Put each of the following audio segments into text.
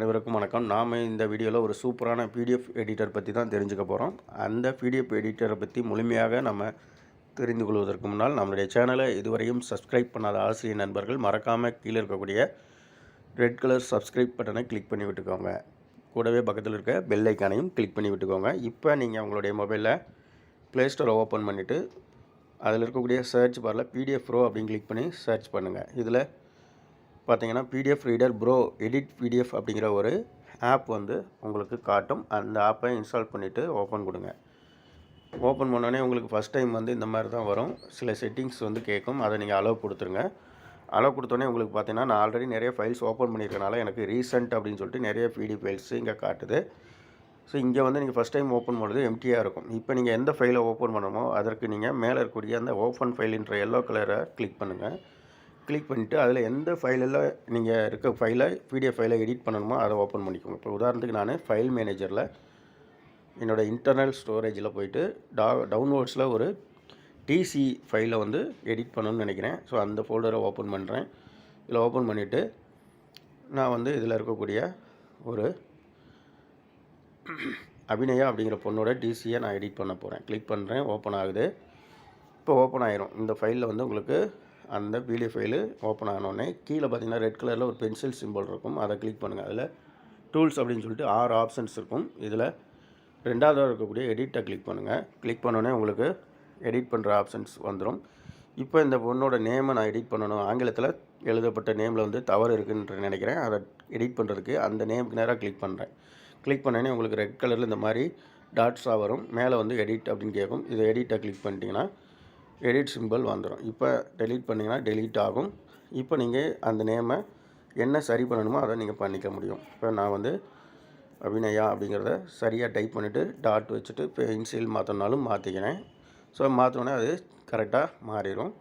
அனைவருக்கும் வணக்கம். நாம் இந்த வீடியோவில் ஒரு சூப்பரான பிடிஎஃப் எடிட்டர் பற்றி தான் தெரிஞ்சுக்க போகிறோம் அந்த பிடிஎஃப் எடிட்டரை பற்றி முழுமையாக நம்ம தெரிந்து கொள்வதற்கு முன்னால் நம்மளுடைய சேனலை இதுவரையும் சப்ஸ்கிரைப் பண்ணாத ஆசிரியர் நண்பர்கள் மறக்காமல் கீழே இருக்கக்கூடிய ரெட் கலர் சப்ஸ்கிரைப் பட்டனை கிளிக் பண்ணி விட்டுக்கோங்க. கூடவே பக்கத்தில் இருக்க பெல் ஐக்கானையும் கிளிக் பண்ணி விட்டுக்கோங்க. இப்போ நீங்கள் உங்களுடைய மொபைலில் ப்ளே ஸ்டோரை ஓப்பன் பண்ணிவிட்டு அதில் இருக்கக்கூடிய சர்ச் பாரில் பிடிஎஃப் ப்ரோ அப்படின்னு கிளிக் பண்ணி சர்ச் பண்ணுங்கள் இதில் பார்த்தீங்கன்னா PDF reader pro edit PDF அப்படிங்கிற ஒரு ஆப் வந்து உங்களுக்கு காட்டும். அந்த ஆப்பை இன்ஸ்டால் பண்ணிவிட்டு ஓப்பன் கொடுங்க. ஓப்பன் பண்ணோடனே உங்களுக்கு ஃபஸ்ட் டைம் வந்து இந்த மாதிரி தான் வரும். சில செட்டிங்ஸ் வந்து கேட்கும். அதை நீங்கள் அலோவ் கொடுத்துருங்க. அலோவ் கொடுத்தோன்னே உங்களுக்கு பார்த்தீங்கன்னா நான் ஆல்ரெடி நிறைய ஃபைல்ஸ் ஓப்பன் பண்ணியிருக்கனால எனக்கு ரீசெண்ட் அப்படின்னு சொல்லிட்டு நிறைய பிடி ஃபைல்ஸ் இங்கே காட்டுது. ஸோ இங்கே வந்து நீங்கள் ஃபஸ்ட் டைம் ஓப்பன் பண்ணுறது எம்டியாக இருக்கும். இப்போ நீங்கள் எந்த ஃபைலை ஓப்பன் பண்ணணுமோ அதற்கு நீங்கள் மேலே இருக்கக்கூடிய அந்த ஓப்பன் ஃபைலுன்ற எல்லோ கலரை கிளிக் பண்ணுங்கள் கிளிக் பண்ணிவிட்டு அதில் எந்த ஃபைலில் நீங்கள் இருக்க ஃபைலை பிடிஎஃப் ஃபைலை எடிட் பண்ணணுமோ அதை ஓப்பன் பண்ணிக்கோங்க. இப்போ உதாரணத்துக்கு நான் ஃபைல் மேனேஜரில் என்னோடய இன்டர்னல் ஸ்டோரேஜில் போயிட்டு டா டவுன்லோட்ஸில் ஒரு டிசி ஃபைலை வந்து எடிட் பண்ணணும்னு நினைக்கிறேன். ஸோ அந்த ஃபோல்டரை ஓப்பன் பண்ணுறேன் இதில் ஓப்பன் பண்ணிவிட்டு நான் வந்து இதில் இருக்கக்கூடிய ஒரு அபிநயா அப்படிங்கிற பொண்ணோட டிசியை நான் எடிட் பண்ண போகிறேன் கிளிக் பண்ணுறேன் ஓப்பன் ஆகுது. இப்போ ஓப்பன் ஆயிரும். இந்த ஃபைலில் வந்து உங்களுக்கு அந்த பிடிஎஃப் ஃபைலு ஓப்பன் ஆனோடனே கீழே பார்த்தீங்கன்னா ரெட் கலரில் ஒரு பென்சில் சிம்பிள் இருக்கும். அதை கிளிக் பண்ணுங்கள் அதில் டூல்ஸ் அப்படின்னு சொல்லிட்டு ஆறு ஆப்ஷன்ஸ் இருக்கும். இதில் ரெண்டாவதாக இருக்கக்கூடிய எடிட்டை கிளிக் பண்ணுங்கள் கிளிக் பண்ணோடனே உங்களுக்கு எடிட் பண்ணுற ஆப்ஷன்ஸ் வந்துடும் இப்போ இந்த பொண்ணோட நேமை நான் எடிட் பண்ணணும். ஆங்கிலத்தில் எழுதப்பட்ட நேமில் வந்து தவறு இருக்குன்ற நினைக்கிறேன். அதை எடிட் பண்ணுறதுக்கு அந்த நேமுக்கு நேராக கிளிக் பண்ணுறேன் கிளிக் பண்ணோடனே உங்களுக்கு ரெட் கலரில் இந்த மாதிரி டாட்ஸாக வரும். மேலே வந்து எடிட் அப்படின்னு கேட்கும். இதை எடிட்டை கிளிக் பண்ணிட்டீங்கன்னா எடிட் சிம்பிள் வந்துடும் இப்போ டெலீட் பண்ணிங்கன்னா டெலீட் ஆகும். இப்போ நீங்கள் அந்த நேமை என்ன சரி பண்ணணுமோ அதை நீங்கள் பண்ணிக்க முடியும். இப்போ நான் வந்து அபிநயா அப்படிங்கிறத சரியாக டைப் பண்ணிவிட்டு டாட் வச்சுட்டு பென்சில் மாற்றினாலும் மாற்றிக்கிறேன் ஸோ மாற்றினோன்னே அது கரெக்டாக மாறிடும்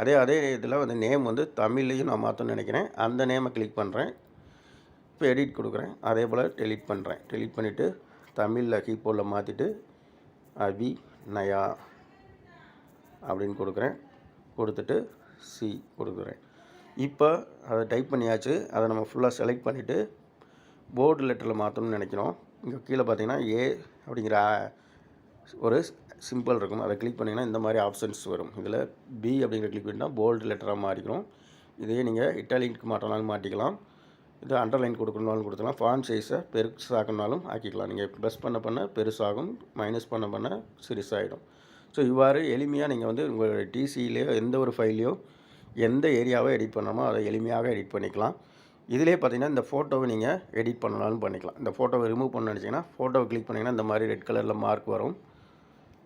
அதே அதே இதில் வந்து நேம் வந்து தமிழ்லையும் நான் மாற்றணும்னு நினைக்கிறேன். அந்த நேமை கிளிக் பண்ணுறேன் இப்போ எடிட் கொடுக்குறேன். அதே போல் டெலீட் பண்ணுறேன் டெலீட் பண்ணிவிட்டு தமிழில் கீபோர்டில் மாற்றிட்டு அபி நயா அப்படின்னு கொடுக்குறேன். கொடுத்துட்டு சி கொடுக்குறேன். இப்போ அதை டைப் பண்ணியாச்சு. அதை நம்ம ஃபுல்லாக செலக்ட் பண்ணிவிட்டு போர்டு லெட்டரில் மாற்றணும்னு நினைக்கிறோம். இங்கே கீழே பார்த்தீங்கன்னா ஏ அப்படிங்கிற ஒரு சிம்பிள் இருக்கும். அதை கிளிக் பண்ணிங்கன்னா இந்த மாதிரி ஆப்ஷன்ஸ் வரும். இதில் பி அப்படிங்கிற கிளிக் பண்ணினா போல்டு லெட்டராக மாறிக்கிறோம். இதே நீங்கள் இட்டாலியனுக்கு மாற்றினாலும் மாட்டிக்கலாம் இது அண்டர்லைன் கொடுக்கணுனாலும் கொடுத்துக்கலாம். ஃபான் சைஸை பெருசாக்கணுனாலும் ஆக்கிக்கலாம். நீங்கள் ப்ளஸ் பண்ண பண்ண பெருசாகும் மைனஸ் பண்ண பண்ண சிறுசாகிடும் ஸோ இவ்வாறு எளிமையாக நீங்கள் வந்து உங்களோட டிசியிலையோ எந்த ஒரு ஃபைலையோ எந்த ஏரியாவை எடிட் பண்ணணுமோ அதை எளிமையாக எடிட் பண்ணிக்கலாம். இதிலே பார்த்தீங்கன்னா இந்த ஃபோட்டோவை நீங்கள் எடிட் பண்ணலாம்னு பண்ணிக்கலாம். இந்த ஃபோட்டோவை ரிமூவ் பண்ண நினச்சிங்கன்னா ஃபோட்டோவை கிளிக் பண்ணிங்கன்னா இந்த மாதிரி ரெட் கலரில் மார்க் வரும்.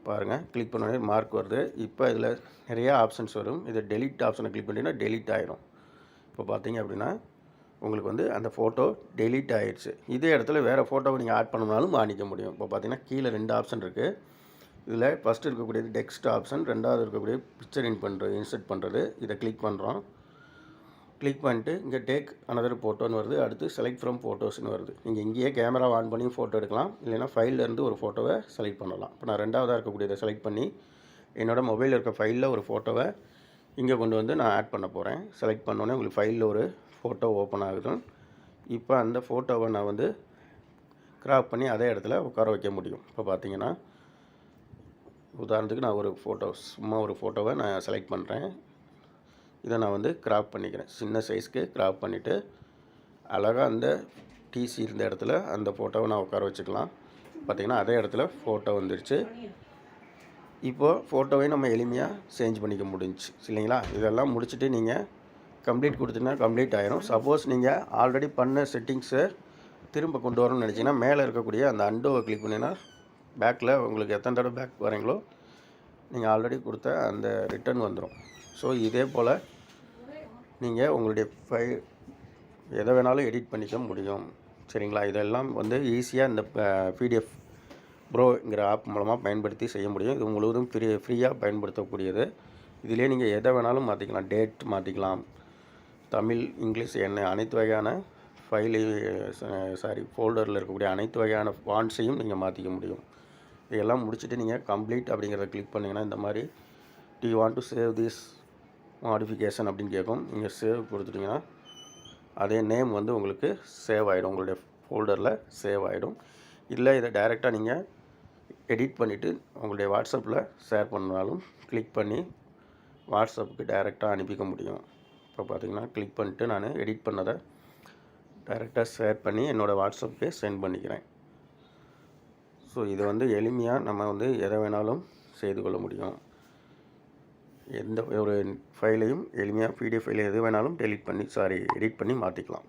பாருங்கள் கிளிக் பண்ணோடனே மார்க் வருது. இப்போ இதில் நிறையா ஆப்ஷன்ஸ் வரும். இது டெலிட் ஆப்ஷனை கிளிக் பண்ணிங்கன்னா டெலிட் ஆயிரும். இப்போ பார்த்தீங்க அப்படின்னா உங்களுக்கு வந்து அந்த ஃபோட்டோ டெலிட் ஆகிடுச்சு இதே இடத்துல வேறு ஃபோட்டோவை நீங்கள் ஆட் பண்ணணும்னாலும் மாணிக்க முடியும். இப்போ பார்த்தீங்கன்னா கீழே ரெண்டு ஆப்ஷன் இருக்குது இதில் ஃபஸ்ட்டு இருக்கக்கூடியது டெக்ஸ்ட் ஆப்ஷன் ரெண்டாவது இருக்கக்கூடிய பிக்சர் இன் பண்ணுறது இன்சர்ட் பண்ணுறது இதை கிளிக் பண்ணுறோம் கிளிக் பண்ணிட்டு இங்கே டேக் அனதர் ஃபோட்டோன்னு வருது. அடுத்து செலக்ட் ஃப்ரம் ஃபோட்டோஸ்னு வருது. நீங்கள் இங்கேயே கேமரா ஆன் பண்ணி ஃபோட்டோ எடுக்கலாம். இல்லைன்னா ஃபைல்லேருந்து ஒரு ஃபோட்டோவை செலக்ட் பண்ணலாம். இப்போ நான் ரெண்டாவதாக இருக்கக்கூடியதை செலக்ட் பண்ணி என்னோடய மொபைலில் இருக்க ஃபைலில் ஒரு ஃபோட்டோவை இங்கே கொண்டு வந்து நான் ஆட் பண்ண போகிறேன் செலக்ட் பண்ணோன்னே உங்களுக்கு ஃபைலில் ஒரு ஃபோட்டோ ஓப்பன் ஆகுது. இப்போ அந்த ஃபோட்டோவை நான் வந்து கிராப் பண்ணி அதே இடத்துல உட்கார வைக்க முடியும். இப்போ பார்த்தீங்கன்னா உதாரணத்துக்கு நான் ஒரு ஃபோட்டோ சும்மா ஒரு ஃபோட்டோவை நான் செலக்ட் பண்ணுறேன் இதை நான் வந்து கிராப் பண்ணிக்கிறேன். சின்ன சைஸ்க்கு கிராப் பண்ணிவிட்டு அழகாக அந்த டிசி இருந்த இடத்துல அந்த ஃபோட்டோவை நான் உட்கார வச்சுக்கலாம். பார்த்திங்கன்னா அதே இடத்துல ஃபோட்டோ வந்துருச்சு. இப்போது ஃபோட்டோவை நம்ம எளிமையாக சேஞ்ச் பண்ணிக்க முடிஞ்சுச்சு. இல்லைங்களா? இதெல்லாம் முடிச்சுட்டு நீங்கள் கம்ப்ளீட் கொடுத்தீங்கன்னா கம்ப்ளீட் ஆயிரும். சப்போஸ் நீங்கள் ஆல்ரெடி பண்ண செட்டிங்ஸை திரும்ப கொண்டு வரணும்னு நினச்சிங்கன்னா மேலே இருக்கக்கூடிய அந்த அண்டோவை கிளிக் பண்ணிங்கன்னா பேக்கில் உங்களுக்கு எத்தனை தடவை பேக் வரீங்களோ நீங்கள் ஆல்ரெடி கொடுத்த அந்த ரிட்டர்ன் வந்துடும். ஸோ இதே போல் நீங்கள் உங்களுடைய ஃபை எதை வேணாலும் எடிட் பண்ணிக்க முடியும். சரிங்களா? இதெல்லாம் வந்து ஈஸியாக இந்த பிடிஎஃப் ப்ரோங்கிற ஆப் மூலமாக பயன்படுத்தி செய்ய முடியும். இது முழுவதும் ஃப்ரீ ஃப்ரீயாக பயன்படுத்தக்கூடியது. இதிலே நீங்கள் எதை வேணாலும் மாற்றிக்கலாம் டேட் மாற்றிக்கலாம் தமிழ் இங்கிலீஷ் என்ன அனைத்து வகையான ஃபைலு சாரி ஃபோல்டரில் இருக்கக்கூடிய அனைத்து வகையான ஃபாண்ட்ஸையும் நீங்கள் மாற்றிக்க முடியும். இதெல்லாம் முடிச்சுட்டு நீங்கள் கம்ப்ளீட் அப்படிங்கிறத கிளிக் பண்ணிங்கன்னா இந்த மாதிரி do want to save this modification அப்படின்னு கேட்கும். நீங்கள் சேவ் கொடுத்துட்டிங்கன்னா அதே நேம் வந்து உங்களுக்கு சேவ் ஆகிடும் உங்களுடைய ஃபோல்டரில் சேவ் ஆகிடும் இல்லை இதை டைரெக்டாக நீங்கள் எடிட் பண்ணிவிட்டு உங்களுடைய வாட்ஸ்அப்பில் ஷேர் பண்ணாலும் கிளிக் பண்ணி வாட்ஸ்அப்புக்கு டைரெக்டாக அனுப்பிக்க முடியும். இப்போ பார்த்தீங்கன்னா கிளிக் பண்ணிட்டு நான் எடிட் பண்ணதை டைரெக்டாக ஷேர் பண்ணி என்னோடய வாட்ஸ்அப்புக்கு சென்ட் பண்ணிக்கிறேன். ஸோ இது வந்து எளிமையாக நம்ம வந்து எதை வேணாலும் செய்து கொள்ள முடியும். எந்த ஒரு ஃபைலையும் எளிமையாக பிடிஎஃப் ஃபைல் எது வேணாலும் டெலிட் பண்ணி சாரி எடிட் பண்ணி மாற்றிக்கலாம்